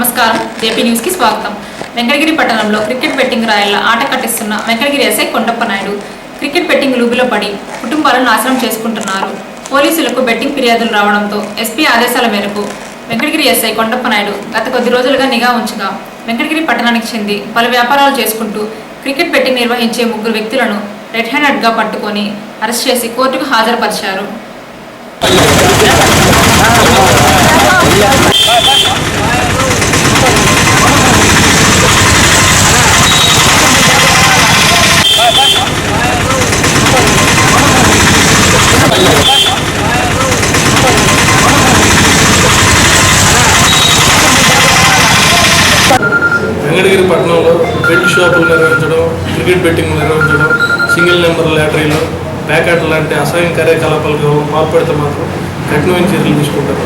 నమస్కారం. జేపీ న్యూస్కి స్వాగతం. వెంకటగిరి పట్టణంలో క్రికెట్ బెట్టింగ్ రాయల ఆట కట్టిస్తున్న Venkatagiri SI Kondappa Naidu cricket betting లూబిలో పడి కుటుంబాలను నాశనం చేసుకుంటున్నారు. పోలీసులకు బెట్టింగ్ ఫిర్యాదులు రావడంతో ఎస్పీ ఆదేశాల మేరకు వెంకటగిరి ఎస్ఐ కొండప్ప నాయుడు గత కొద్ది రోజులుగా నిఘా ఉంచగా వెంకటగిరి పట్టణానికి చెంది పలు వ్యాపారాలు చేసుకుంటూ క్రికెట్ బెట్టింగ్ నిర్వహించే ముగ్గురు వ్యక్తులను రెడ్ హ్యాండెడ్గా పట్టుకొని అరెస్ట్ చేసి కోర్టుకు హాజరుపరిచారు. వెంకటగిరి పట్టణంలో బెడ్ షాపులు నిర్వహించడం క్రికెట్ బెట్టింగ్ నిర్వహించడం సింగిల్ నెంబర్ లాటరీలు ప్యాకెట్ లాంటి అసహ్యం కార్యకలాపాలకు పాల్పడితే మాత్రం కఠినమైన చర్యలు తీసుకుంటారు.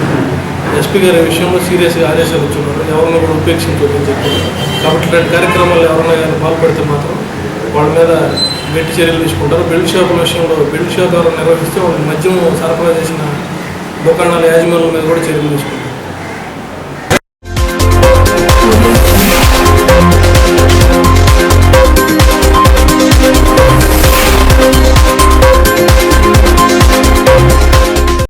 ఎస్పీ గారి విషయంలో సీరియస్గా ఆదేశాలు ఇచ్చున్నారు. ఎవరినో కూడా ఉపేక్షించొద్దని చెప్పారు. కాబట్టి ఇలాంటి కార్యక్రమాలు ఎవరైనా కానీ పాల్పడితే మాత్రం వాళ్ళ మీద గట్టి చర్యలు తీసుకుంటారు. బెల్ట్ షాపుల విషయంలో బెల్ట్ షాప్ ఎవరు నిర్వహిస్తే వాళ్ళు మద్యం సరఫరా చేసిన దుకాణాల యాజమాన్యాల మీద కూడా చర్యలు తీసుకుంటారు.